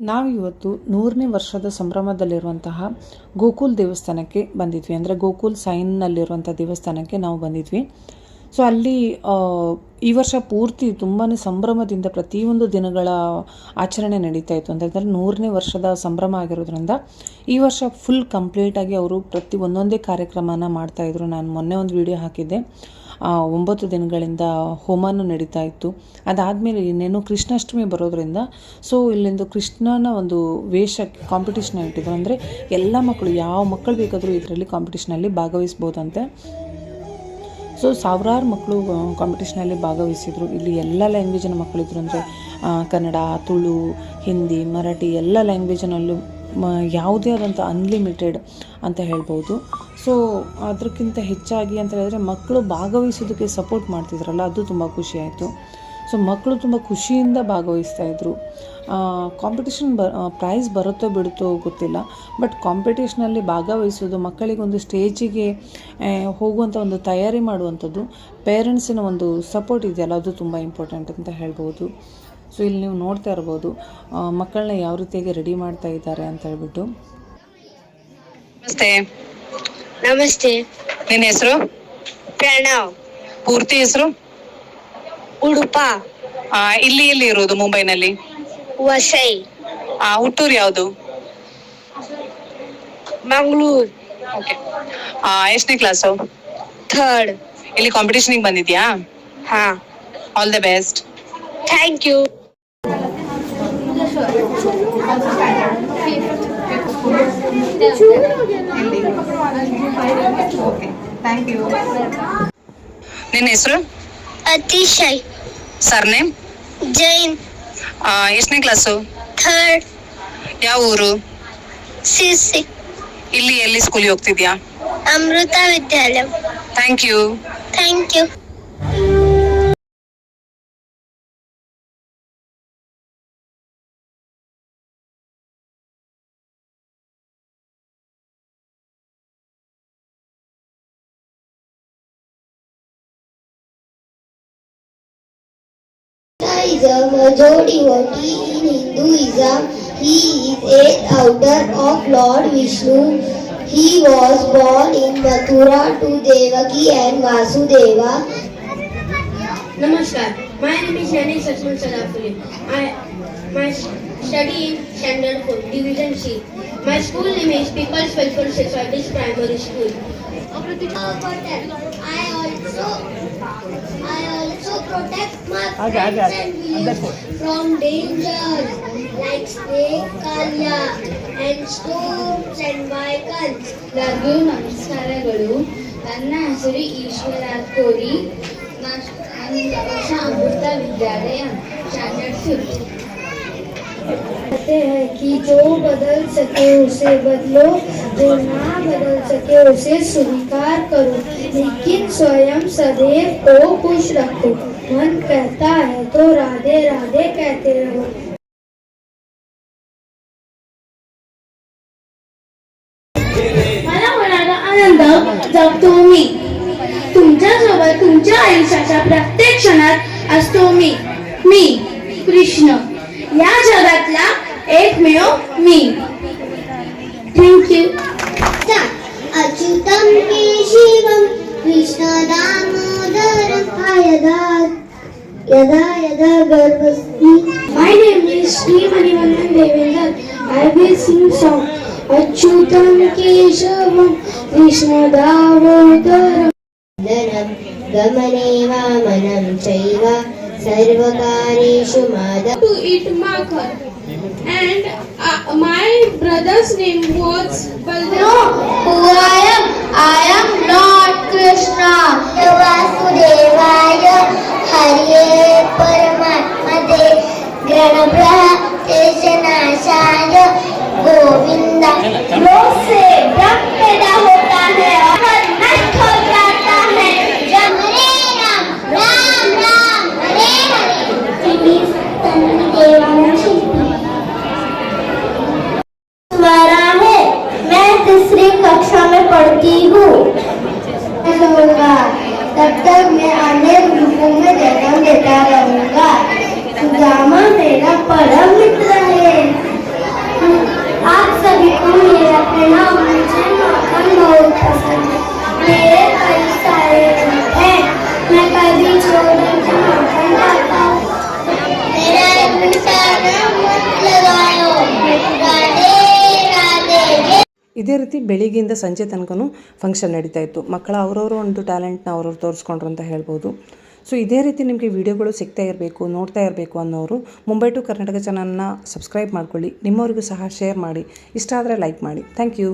ನಾವಿವತ್ತು ನೂರನೇ ವರ್ಷದ ಸಂಭ್ರಮದಲ್ಲಿರುವಂತಹ ಗೋಕುಲ್ ದೇವಸ್ಥಾನಕ್ಕೆ ಬಂದಿದ್ವಿ. ಅಂದರೆ ಗೋಕುಲ್ ಸೈನ್ನಲ್ಲಿರುವಂಥ ದೇವಸ್ಥಾನಕ್ಕೆ ನಾವು ಬಂದಿದ್ವಿ. ಸೊ ಅಲ್ಲಿ ಈ ವರ್ಷ ಪೂರ್ತಿ ತುಂಬಾ ಸಂಭ್ರಮದಿಂದ ಪ್ರತಿಯೊಂದು ದಿನಗಳ ಆಚರಣೆ ನಡೀತಾ ಇತ್ತು. ಅಂತಂದರೆ ನೂರನೇ ವರ್ಷದ ಸಂಭ್ರಮ ಆಗಿರೋದ್ರಿಂದ ಈ ವರ್ಷ ಫುಲ್ ಕಂಪ್ಲೀಟಾಗಿ ಅವರು ಪ್ರತಿ ಒಂದೊಂದೇ ಕಾರ್ಯಕ್ರಮನ ಮಾಡ್ತಾಯಿದ್ರು ನಾನು ಮೊನ್ನೆ ಒಂದು ವಿಡಿಯೋ ಹಾಕಿದ್ದೆ. ಒಂಬತ್ತು ದಿನಗಳಿಂದ ಹೋಮನೂ ನಡೀತಾ ಇತ್ತು. ಅದಾದಮೇಲೆ ಇನ್ನೇನು ಕೃಷ್ಣಾಷ್ಟಮಿ ಬರೋದ್ರಿಂದ ಸೊ ಇಲ್ಲಿಂದು ಕೃಷ್ಣನ ಒಂದು ವೇಷ ಕಾಂಪಿಟೇಷನ್ ಇಟ್ಟಿದ್ರು. ಅಂದರೆ ಎಲ್ಲ ಮಕ್ಕಳು, ಯಾವ ಮಕ್ಕಳು ಬೇಕಾದರೂ ಇದರಲ್ಲಿ ಕಾಂಪಿಟೇಷನಲ್ಲಿ ಭಾಗವಹಿಸ್ಬೋದಂತೆ. ಸೊ ಸಾವಿರಾರು ಮಕ್ಕಳು ಕಾಂಪಿಟೇಷನಲ್ಲಿ ಭಾಗವಹಿಸಿದರು. ಇಲ್ಲಿ ಎಲ್ಲ ಲ್ಯಾಂಗ್ವೇಜಿನ ಮಕ್ಕಳಿದ್ರು. ಅಂದರೆ ಕನ್ನಡ, ತುಳು, ಹಿಂದಿ, ಮರಾಠಿ ಎಲ್ಲ ಲ್ಯಾಂಗ್ವೇಜಿನಲ್ಲೂ ಯಾವುದೇ ಆದಂಥ ಅನ್ಲಿಮಿಟೆಡ್ ಅಂತ ಹೇಳ್ಬೋದು. ಸೊ ಅದಕ್ಕಿಂತ ಹೆಚ್ಚಾಗಿ ಅಂತ ಹೇಳಿದ್ರೆ ಮಕ್ಕಳು ಭಾಗವಹಿಸೋದಕ್ಕೆ ಸಪೋರ್ಟ್ ಮಾಡ್ತಿದ್ರಲ್ಲ, ಅದು ತುಂಬ ಖುಷಿಯಾಯಿತು ಸೊ ಮಕ್ಕಳು ತುಂಬ ಖುಷಿಯಿಂದ ಭಾಗವಹಿಸ್ತಾ ಇದ್ದರು ಕಾಂಪಿಟೇಷನ್ ಬ ಪ್ರೈಸ್ ಬರುತ್ತೋ ಬಿಡುತ್ತೋ ಗೊತ್ತಿಲ್ಲ ಬಟ್ ಕಾಂಪಿಟೇಷನಲ್ಲಿ ಭಾಗವಹಿಸೋದು ಮಕ್ಕಳಿಗೊಂದು ಸ್ಟೇಜಿಗೆ ಹೋಗುವಂಥ ಒಂದು ತಯಾರಿ ಮಾಡುವಂಥದ್ದು ಪೇರೆಂಟ್ಸಿನ ಒಂದು ಸಪೋರ್ಟ್ ಇದೆಯಲ್ಲ, ಅದು ತುಂಬ ಇಂಪಾರ್ಟೆಂಟ್ ಅಂತ ಹೇಳ್ಬೋದು. ಸೊ ಇಲ್ಲಿ ನೀವು ನೋಡ್ತಾ ಇರ್ಬೋದು ಮಕ್ಕಳನ್ನ ಯಾವ ರೀತಿಯಾಗಿ ರೆಡಿ ಮಾಡ್ತಾ ಇದ್ದಾರೆ ಅಂತ ಹೇಳ್ಬಿಟ್ಟು. ನಮಸ್ತೆ. ನಮಸ್ತೆ. ನಿನ್ನ ಹೆಸರು? ಪ್ರಣವ್. ಪೂರ್ತಿ ಹೆಸರು? ಉಡುಪ. ಆ, ಇಲ್ಲಿ ಎಲ್ಲಿ ಇರೋದು ಮುಂಬೈನಲ್ಲಿ? ವಸೈ. ಆ, ಹುಟ್ಟೂರು ಯಾವುದು? ಮಂಗಳೂರು. ಓಕೆ. ಎಷ್ಟನೇ ಕ್ಲಾಸು? ಥರ್ಡ್. ಇಲ್ಲಿ ಕಾಂಪಿಟೇಷನ್ಗೆ ಬಂದಿದ್ಯಾ? ಹಾ. All the best thank you. ನಿನ್ನ ಹೆಸರು? ಅತಿಶಯ್. ಸರ್ನೇಮ್ ಜೈನ್. ಎಷ್ಟನೇ ಕ್ಲಾಸು ಥರ್ಡ್ ಯಾವ ಊರು? ಸಿಸಿ ಇಲ್ಲಿ ಎಲ್ಲಿ ಸ್ಕೂಲಿಗೆ ಹೋಗ್ತಿದ್ಯಾ? Amrita Vidyalaya. Thank you thank you Hinduism, majority devotee in Hinduism, he is eighth outer of Lord Vishnu. He was born in Mathura to Devaki and Vasudeva. Namaskar. My name is Yani Sachman Sadafuli. I my study in Standard 4, Division C. My school name is People's Welfare Society's Primary School. protect my friends and village from dangers like snake, kalya and storms and vehicles. ಎಲ್ಲರಿಗೂ ನಮಸ್ಕಾರಗಳು ನನ್ನ ಹೆಸರು ಈಶ್ವರ ಕೋರಿ ನನ್ನ ವರ್ಷ ಅಮೃತ ವಿದ್ಯಾಲಯ standard fifth कहते हैं कि जो बदल सके उसे बदलो, जो ना बदल सके उसे स्वीकार करो। लेकिन स्वयं सदैव को खुश रखो। मन कहता है तो राधे राधे कहते रहो। जगतो मी तुमच्यासोबत तुमच्या आयुष्याच्या प्रत्येक क्षणात असतो मी मी, कृष्ण. या जगातला एकमेव मी थँक्यू अच्युतं केशिवं कृष्णदामोदरं यदा यदा यदा गर्भस्ति My name is Sri Manivandan Devendra. I will sing song. अच्युतं केशवं कृष्णदामोदरं धनं गमने वामनं चैव सर्वकारेषु Madhav to eat makhar. And uh, my brother's name was Baldev. who I am? I am तब तक मैं अन्य रूपों में जन्म देता रहूँगा सुदामा मेरा ಇದೇ ರೀತಿ ಬೆಳಿಗ್ಗೆಯಿಂದ ಸಂಜೆ ತನಕನೂ ಫಂಕ್ಷನ್ ನಡೀತಾ ಇತ್ತು. ಮಕ್ಕಳ ಅವರವರ ಒಂದು ಟ್ಯಾಲೆಂಟ್ನ ಅವ್ರವ್ರು ತೋರಿಸ್ಕೊಂಡ್ರು ಅಂತ ಹೇಳ್ಬೋದು. ಸೊ ಇದೇ ರೀತಿ ನಿಮಗೆ ವಿಡಿಯೋಗಳು ಸಿಗ್ತಾ ಇರಬೇಕು, ನೋಡ್ತಾ ಇರಬೇಕು ಅನ್ನೋರು ಮುಂಬೈ ಟು ಕರ್ನಾಟಕ ಚಾನಲ್ನ ಸಬ್ಸ್ಕ್ರೈಬ್ ಮಾಡ್ಕೊಳ್ಳಿ. ನಿಮ್ಮವರಿಗೂ ಸಹ ಶೇರ್ ಮಾಡಿ. ಇಷ್ಟ ಆದರೆ ಲೈಕ್ ಮಾಡಿ. Thank you